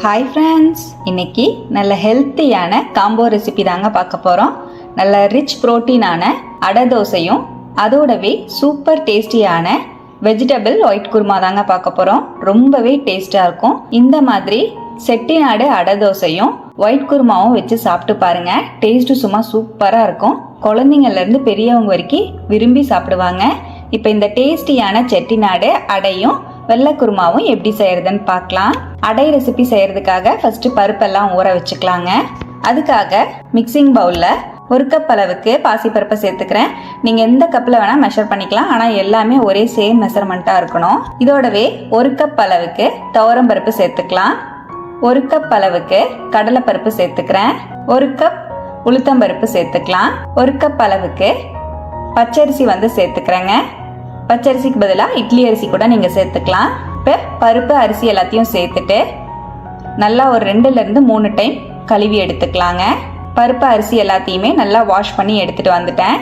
Hi friends இன்னைக்கு நல்ல ஹெல்த்தியான காம்போ ரெசிபி தாங்க பார்க்க போகிறோம் நல்ல ரிச் புரோட்டீனான அடை தோசையும் அதோடவே சூப்பர் டேஸ்டியான வெஜிடபிள் ஒயிட் குருமா தாங்க பார்க்க போகிறோம் ரொம்பவே டேஸ்டாக இருக்கும். இந்த மாதிரி செட்டிநாடு அடை தோசையும் ஒயிட் குருமாவும் வச்சு சாப்பிட்டு பாருங்க. டேஸ்ட்டு சும்மா சூப்பராக இருக்கும். குழந்தைங்கள்லேருந்து பெரியவங்க வரைக்கும் விரும்பி சாப்பிடுவாங்க. இப்போ இந்த டேஸ்டியான செட்டிநாடு அடையும் வெள்ளை குருமாவும் எப்படி செய்யறதுன்னு பார்க்கலாம். அடை ரெசிபி செய்யறதுக்காக ஃபர்ஸ்ட் பருப்பெல்லாம் ஊற வச்சுக்கலாங்க. அதுக்காக மிக்சிங் பவுலில் ஒரு கப் அளவுக்கு பாசிப்பருப்பை சேர்த்துக்கிறேன். நீங்க எந்த கப்பில் வேணால் மெஷர் பண்ணிக்கலாம். ஆனால் எல்லாமே ஒரே சேம் மெஷர்மெண்ட்டாக இருக்கணும். இதோடவே ஒரு கப் அளவுக்கு துவரம் பருப்பு சேர்த்துக்கலாம். ஒரு கப் அளவுக்கு கடலைப்பருப்பு சேர்த்துக்கிறேன். ஒரு கப் உளுத்தம்பருப்பு சேர்த்துக்கலாம். ஒரு கப் அளவுக்கு பச்சரிசி வந்து சேர்த்துக்கிறேங்க. பச்சரிசிக்கு பதிலாக இட்லி அரிசி கூட நீங்கள் சேர்த்துக்கலாம். இப்போ பருப்பு அரிசி எல்லாத்தையும் சேர்த்துட்டு நல்லா ஒரு ரெண்டுலேருந்து மூணு டைம் கழுவி எடுத்துக்கலாங்க. பருப்பு அரிசி எல்லாத்தையுமே நல்லா வாஷ் பண்ணி எடுத்துகிட்டு வந்துட்டேன்.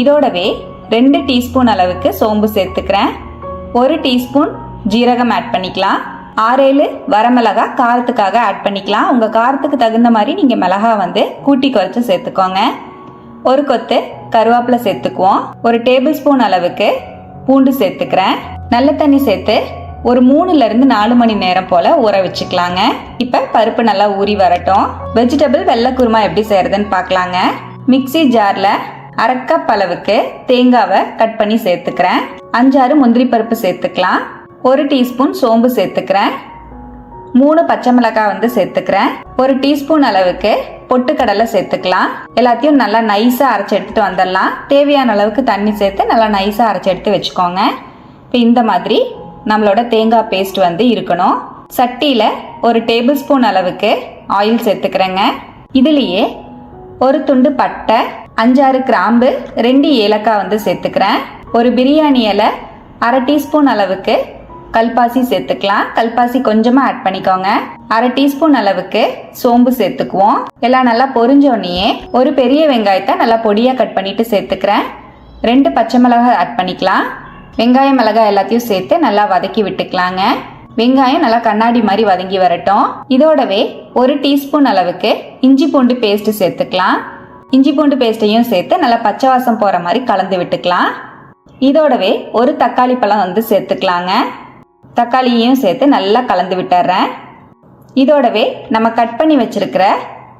இதோடவே ரெண்டு டீஸ்பூன் அளவுக்கு சோம்பு சேர்த்துக்கிறேன். ஒரு டீஸ்பூன் ஜீரகம் ஆட் பண்ணிக்கலாம். ஆறேழு வரமிளகா காரத்துக்காக ஆட் பண்ணிக்கலாம். உங்கள் காரத்துக்கு தகுந்த மாதிரி நீங்கள் மிளகா வந்து கூட்டி குறைச்சி சேர்த்துக்கோங்க. ஒரு கொத்து கருவேப்பிலை சேர்த்துக்குவோம். ஒரு டேபிள் ஸ்பூன் அளவுக்கு பூண்டு சேர்த்துக்கிறேன். நல்ல தண்ணி சேர்த்து ஒரு மூணுல இருந்து நாலு மணி நேரம் போல ஊற வச்சுக்கலாங்க. இப்போ பருப்பு நல்லா ஊறி வரட்டும். வெஜிடபிள் வெள்ளைக்குருமா எப்படி செய்யறதுன்னு பார்க்கலாங்க. மிக்ஸி ஜார்ல அரை கப் அளவுக்கு தேங்காவை கட் பண்ணி சேர்த்துக்கிறேன். அஞ்சாறு முந்திரி பருப்பு சேர்த்துக்கலாம். ஒரு டீஸ்பூன் சோம்பு சேர்த்துக்கிறேன். மூணு பச்சை மிளகாய் வந்து சேர்த்துக்கிறேன். ஒரு டீஸ்பூன் அளவுக்கு பொட்டுக்கடலை சேர்த்துக்கலாம். எல்லாத்தையும் நல்லா நைஸாக அரைச்சி எடுத்துட்டு வந்துடலாம். தேவையான அளவுக்கு தண்ணி சேர்த்து நல்லா நைஸாக அரைச்சி எடுத்து வச்சுக்கோங்க. இப்போ இந்த மாதிரி நம்மளோட தேங்காய் பேஸ்ட் வந்து இருக்கணும். சட்டியில் ஒரு டேபிள் ஸ்பூன் அளவுக்கு ஆயில் சேர்த்துக்கிறேங்க. இதுலேயே ஒரு துண்டு பட்டை அஞ்சாறு கிராம்பு ரெண்டு ஏலக்காய் வந்து சேர்த்துக்கிறேன். ஒரு பிரியாணி இலை அரை டீஸ்பூன் அளவுக்கு கல்பாசி சேர்த்துக்கலாம். கல்பாசி கொஞ்சமாக ஆட் பண்ணிக்கோங்க. அரை டீஸ்பூன் அளவுக்கு சோம்பு சேர்த்துக்குவோம். எல்லாம் நல்லா பொரிஞ்சோடனேயே ஒரு பெரிய வெங்காயத்தை நல்லா பொடியாக கட் பண்ணிட்டு சேர்த்துக்கிறேன். ரெண்டு பச்சை மிளகாய் ஆட் பண்ணிக்கலாம். வெங்காயம் மிளகாய் எல்லாத்தையும் சேர்த்து நல்லா வதக்கி விட்டுக்கலாங்க. வெங்காயம் நல்லா கண்ணாடி மாதிரி வதங்கி வரட்டும். இதோடவே ஒரு டீஸ்பூன் அளவுக்கு இஞ்சி பூண்டு பேஸ்ட் சேர்த்துக்கலாம். இஞ்சி பூண்டு பேஸ்ட்டையும் சேர்த்து நல்லா பச்சை வாசம் போகிற மாதிரி கலந்து விட்டுக்கலாம். இதோடவே ஒரு தக்காளி பழம் வந்து சேர்த்துக்கலாங்க. தக்காளியையும் சேர்த்து நல்லா கலந்து விட்டுறேன். இதோடவே நம்ம கட் பண்ணி வச்சிருக்கிற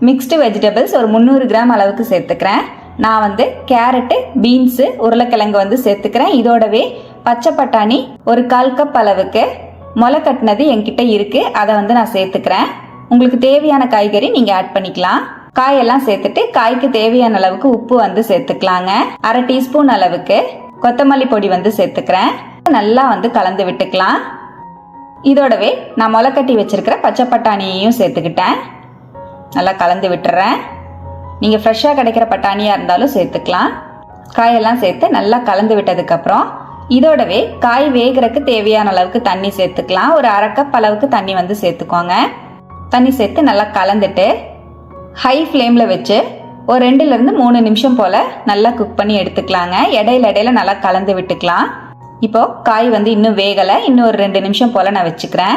மிக்ஸ்டு வெஜிடபிள்ஸ் ஒரு முந்நூறு கிராம் அளவுக்கு சேர்த்துக்கிறேன். நான் வந்து கேரட்டு பீன்ஸு உருளைக்கிழங்கு வந்து சேர்த்துக்கிறேன். இதோடவே பச்சை பட்டாணி ஒரு கால் கப் அளவுக்கு முளை கட்டினது என்கிட்ட இருக்குது அதை வந்து நான் சேர்த்துக்கிறேன். உங்களுக்கு தேவையான காய்கறி நீங்கள் ஆட் பண்ணிக்கலாம். காயெல்லாம் சேர்த்துட்டு காய்க்கு தேவையான அளவுக்கு உப்பு வந்து சேர்த்துக்கலாங்க. அரை டீஸ்பூன் அளவுக்கு கொத்தமல்லி பொடி வந்து சேர்த்துக்கிறேன். நல்லா வந்து கலந்து விட்டுக்கலாம். இதோடவே நான் முளைக்கட்டி வச்சுருக்கிற பச்சை பட்டாணியையும் சேர்த்துக்கிட்டேன். நல்லா கலந்து விட்டுறேன். நீங்கள் ஃப்ரெஷ்ஷாக கிடைக்கிற பட்டாணியாக இருந்தாலும் சேர்த்துக்கலாம். காயெல்லாம் சேர்த்து நல்லா கலந்து விட்டதுக்கப்புறம் இதோடவே காய் வேகிறதுக்கு தேவையான அளவுக்கு தண்ணி சேர்த்துக்கலாம். ஒரு அரை கப் அளவுக்கு தண்ணி வந்து சேர்த்துக்கோங்க. தண்ணி சேர்த்து நல்லா கலந்துட்டு ஹை ஃப்ளேமில் வச்சு ஒரு ரெண்டுலேருந்து மூணு நிமிஷம் போல் நல்லா குக் பண்ணி எடுத்துக்கலாங்க. இடையில இடையில நல்லா கலந்து விட்டுக்கலாம். இப்போ காய் வந்து இன்னும் வேகலை. இன்னும் ஒரு ரெண்டு நிமிஷம் போல் நான் வச்சுக்கிறேன்.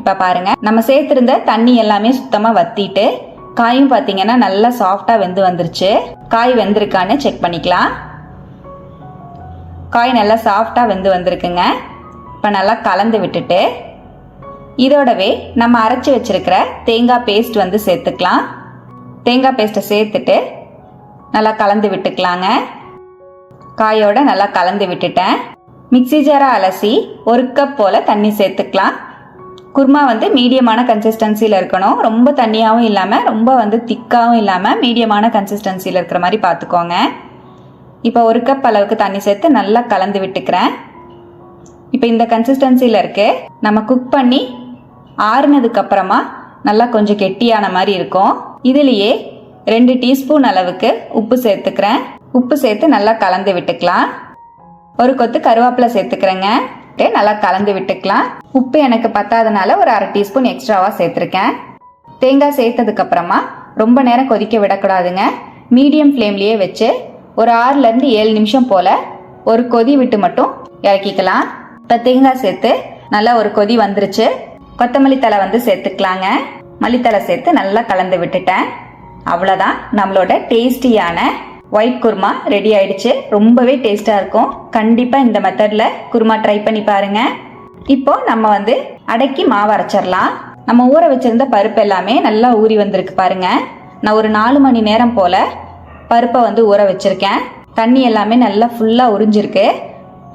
இப்போ பாருங்கள் நம்ம சேர்த்துருந்த தண்ணி எல்லாமே சுத்தமாக வத்திட்டு காயும் பார்த்தீங்கன்னா நல்லா சாஃப்டாக வெந்து வந்துருச்சு. காய் வெந்திருக்கான்னு செக் பண்ணிக்கலாம். காய் நல்லா சாஃப்டாக வெந்து வந்திருக்குங்க. இப்போ நல்லா கலந்து விட்டுட்டு இதோடவே நம்ம அரைச்சி வச்சிருக்கிற தேங்காய் பேஸ்ட் வந்து சேர்த்துக்கலாம். தேங்காய் பேஸ்ட்டை சேர்த்துட்டு நல்லா கலந்து விட்டுக்கலாங்க. காயோட நல்லா கலந்து விட்டுட்டேன். மிக்ஸி ஜாரை அலசி ஒரு கப் போல் தண்ணி சேர்த்துக்கலாம். குருமா வந்து மீடியமான கன்சிஸ்டன்சியில் இருக்கணும். ரொம்ப தண்ணியாகவும் இல்லாமல் ரொம்ப வந்து திக்காகவும் இல்லாமல் மீடியமான கன்சிஸ்டன்சியில் இருக்கிற மாதிரி பார்த்துக்கோங்க இப்போ ஒரு கப் அளவுக்கு தண்ணி சேர்த்து நல்லா கலந்து விட்டுக்கிறேன். இப்போ இந்த கன்சிஸ்டன்சியில் இருக்கு. நம்ம குக் பண்ணி ஆறுனதுக்கப்புறமா நல்லா கொஞ்சம் கெட்டியான மாதிரி இருக்கும். இதுலேயே ரெண்டு டீஸ்பூன் அளவுக்கு உப்பு சேர்த்துக்கிறேன். உப்பு சேர்த்து நல்லா கலந்து விட்டுக்கலாம். ஒரு கொத்து கருவேப்பிலை சேர்த்துக்கிறேங்க. நல்லா கலந்து விட்டுக்கலாம். உப்பு எனக்கு பத்தாதனால ஒரு அரை டீஸ்பூன் எக்ஸ்ட்ராவாக சேர்த்துருக்கேன். தேங்காய் சேர்த்ததுக்கு அப்புறமா ரொம்ப நேரம் கொதிக்க விடக்கூடாதுங்க. மீடியம் ஃப்ளேம்லேயே வச்சு ஒரு ஆறுலேருந்து ஏழு நிமிஷம் போல் ஒரு கொதி விட்டு மட்டும் இறக்கிக்கலாம். இப்போ தேங்காய் சேர்த்து நல்லா ஒரு கொதி வந்துருச்சு. கொத்தமல்லி தலை வந்து சேர்த்துக்கலாங்க. மல்லித்தலை சேர்த்து நல்லா கலந்து விட்டுட்டேன். அவ்வளோதான் நம்மளோட டேஸ்டியான ஒயிட் குருமா ரெடி ஆயிடுச்சு. ரொம்பவே டேஸ்டாக இருக்கும். கண்டிப்பாக இந்த மெத்தடில் குருமா ட்ரை பண்ணி பாருங்க. இப்போ நம்ம வந்து அடக்கி மாவு அரைச்சிடலாம். நம்ம ஊற வச்சிருந்த பருப்பு எல்லாமே நல்லா ஊறி வந்திருக்கு பாருங்க. நான் ஒரு நாலு மணி நேரம் போல் பருப்பை வந்து ஊற வச்சிருக்கேன். தண்ணி எல்லாமே நல்லா ஃபுல்லாக உறிஞ்சிருக்கு.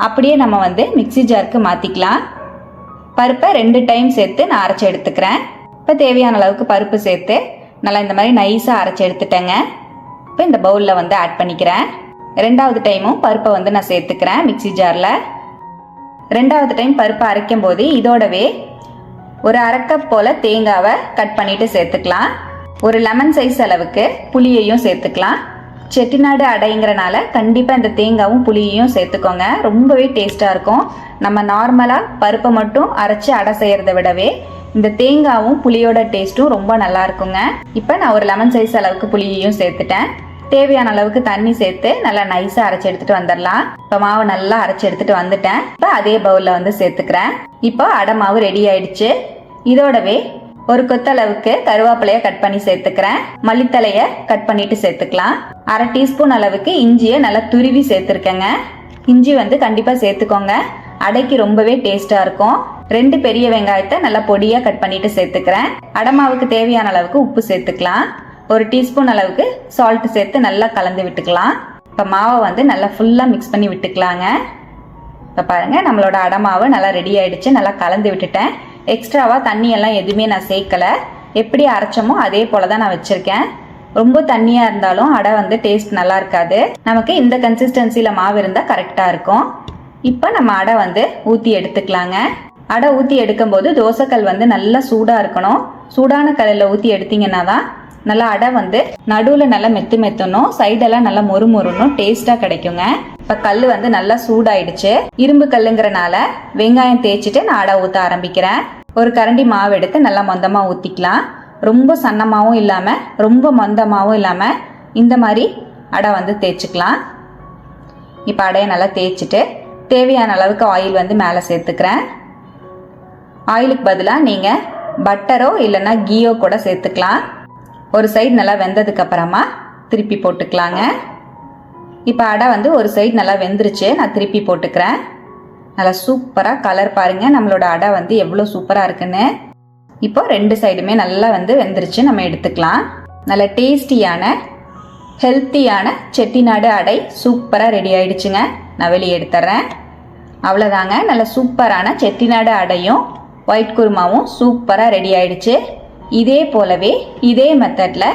அப்படியே நம்ம வந்து மிக்ஸி ஜாருக்கு மாற்றிக்கலாம் பருப்பை ரெண்டு டைம் சேர்த்து நான் அரைச்சி எடுத்துக்கிறேன். இப்போ தேவையான அளவுக்கு பருப்பு சேர்த்து நல்லா இந்த மாதிரி நைஸாக அரைச்சி எடுத்துட்டேங்க. இப்போ இந்த பவுலில் வந்து ஆட் பண்ணிக்கிறேன். ரெண்டாவது டைமும் பருப்பை வந்து நான் சேர்த்துக்கிறேன் மிக்ஸி ஜாரில். ரெண்டாவது டைம் பருப்பை அரைக்கும் போது இதோடவே ஒரு அரை கப் போல் தேங்காவை கட் பண்ணிட்டு சேர்த்துக்கலாம். ஒரு லெமன் சைஸ் அளவுக்கு புளியையும் சேர்த்துக்கலாம். செட்டிநாடு அடைங்கிறனால கண்டிப்பாக இந்த தேங்காவும் புளியையும் சேர்த்துக்கோங்க. ரொம்பவே டேஸ்ட்டாக இருக்கும். நம்ம நார்மலாக பருப்பை மட்டும் அரைச்சி அடை செய்கிறத விடவே இந்த தேங்காவும் புளியோட டேஸ்ட்டும் ரொம்ப நல்லா இருக்குங்க. இப்போ நான் ஒரு லெமன் சைஸ் அளவுக்கு புளியையும் சேர்த்துட்டேன். தேவையான அளவுக்கு தண்ணி சேர்த்து நல்லா நைஸாக அரைச்சி எடுத்துட்டு வந்துடலாம். இப்போ மாவு நல்லா அரைச்சி எடுத்துட்டு வந்துட்டேன். இப்போ அதே பவுலில் வந்து சேர்த்துக்கிறேன். இப்போ அடை மாவு ரெடி ஆயிடுச்சு. இதோடவே ஒரு கொத்தளவுக்கு கருவேப்பிலைய கட் பண்ணி சேர்த்துக்கிறேன். மல்லித்தலைய கட் பண்ணிட்டு சேர்த்துக்கலாம். அரை டீஸ்பூன் அளவுக்கு இஞ்சியை நல்லா துருவி சேர்த்துருக்கேங்க. இஞ்சி வந்து கண்டிப்பாக சேர்த்துக்கோங்க. அடைக்கு ரொம்பவே டேஸ்ட்டாக இருக்கும். ரெண்டு பெரிய வெங்காயத்தை நல்லா பொடியாக கட் பண்ணிட்டு சேர்த்துக்கிறேன். அடமாவுக்கு தேவையான அளவுக்கு உப்பு சேர்த்துக்கலாம். ஒரு டீஸ்பூன் அளவுக்கு சால்ட் சேர்த்து நல்லா கலந்து விட்டுக்கலாம். இப்போ மாவை வந்து நல்லா ஃபுல்லாக மிக்ஸ் பண்ணி விட்டுக்கலாங்க. இப்போ பாருங்கள் நம்மளோட அடமாவு நல்லா ரெடி ஆகிடுச்சு நல்லா கலந்து விட்டுட்டேன். எக்ஸ்ட்ராவாக தண்ணியெல்லாம் எதுவுமே நான் சேர்க்கலை. எப்படி அரைச்சோமோ அதே போல தான் நான் வச்சுருக்கேன். ரொம்ப தண்ணியாக இருந்தாலும் அடை வந்து டேஸ்ட் நல்லா இருக்காது. நமக்கு இந்த கன்சிஸ்டன்சியில் மாவு இருந்தால் கரெக்டாக இருக்கும். இப்போ நம்ம அடை வந்து ஊற்றி எடுத்துக்கலாங்க. அடை ஊற்றி எடுக்கும்போது தோசைக்கல் வந்து நல்லா சூடாக இருக்கணும். சூடான கல்லில் ஊற்றி எடுத்தீங்கன்னா தான் நல்லா அடை வந்து நடுவில் நல்லா மெத்து மெத்தணும் சைடெல்லாம் நல்லா மொறு மொறுணும் டேஸ்ட்டாக கிடைக்குங்க. இப்போ கல் வந்து நல்லா சூடாயிடுச்சு. இரும்பு கல்லுங்கிறனால வெங்காயம் தேய்ச்சிட்டு நான் அடை ஊற்ற ஆரம்பிக்கிறேன். ஒரு கரண்டி மாவு எடுத்து நல்லா மொந்தமாக ஊற்றிக்கலாம் ரொம்ப சன்னமாகவும் இல்லாமல் ரொம்ப மொந்தமாகவும் இல்லாமல் இந்த மாதிரி அடை வந்து தேய்ச்சிக்கலாம். இப்போ அடையை நல்லா தேய்ச்சிட்டு தேவையான அளவுக்கு ஆயில் வந்து மேலே சேர்த்துக்கிறேன். ஆயிலுக்கு பதிலாக நீங்கள் பட்டரோ இல்லைன்னா கீயோ கூட சேர்த்துக்கலாம். ஒரு சைடு நல்லா வெந்ததுக்கு அப்புறமா திருப்பி போட்டுக்கலாங்க. இப்போ அடை வந்து ஒரு சைடு நல்லா வெந்துருச்சு நான் திருப்பி போட்டுக்கிறேன். நல்லா சூப்பராக கலர் பாருங்கள் நம்மளோட அடை வந்து எவ்வளோ சூப்பராக இருக்குன்னு. இப்போ ரெண்டு சைடுமே நல்லா வந்து வெந்துருச்சு நம்ம எடுத்துக்கலாம். நல்ல டேஸ்டியான ஹெல்த்தியான செட்டிநாடு அடை சூப்பராக ரெடி ஆயிடுச்சுங்க. நான் வெளியே எடுத்துட்றேன் அவ்வளோதாங்க நல்ல சூப்பரான செட்டிநாடு அடையும். ஒயிட் குருமாவும் சூப்பராக ரெடி ஆயிடுச்சு. இதே போலவே இதே மெத்தடில்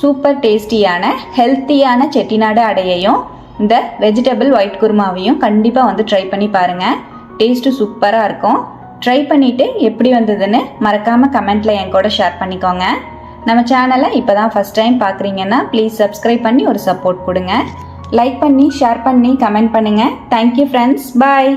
சூப்பர் டேஸ்டியான ஹெல்த்தியான செட்டிநாடு அடையையும் இந்த வெஜிடபிள் ஒயிட் குருமாவையும் கண்டிப்பாக வந்து ட்ரை பண்ணி பாருங்கள் டேஸ்ட்டு சூப்பராக இருக்கும். ட்ரை பண்ணிவிட்டு எப்படி வந்ததுன்னு மறக்காமல் கமெண்ட்டில் என் கூட ஷேர் பண்ணிக்கோங்க. நம்ம சேனலை இப்போ தான் ஃபஸ்ட் டைம் பார்க்குறீங்கன்னா ப்ளீஸ் சப்ஸ்கிரைப் பண்ணி ஒரு சப்போர்ட் கொடுங்க. லைக் பண்ணி ஷேர் பண்ணி கமெண்ட் பண்ணுங்கள் தேங்க்யூ ஃப்ரெண்ட்ஸ் பாய்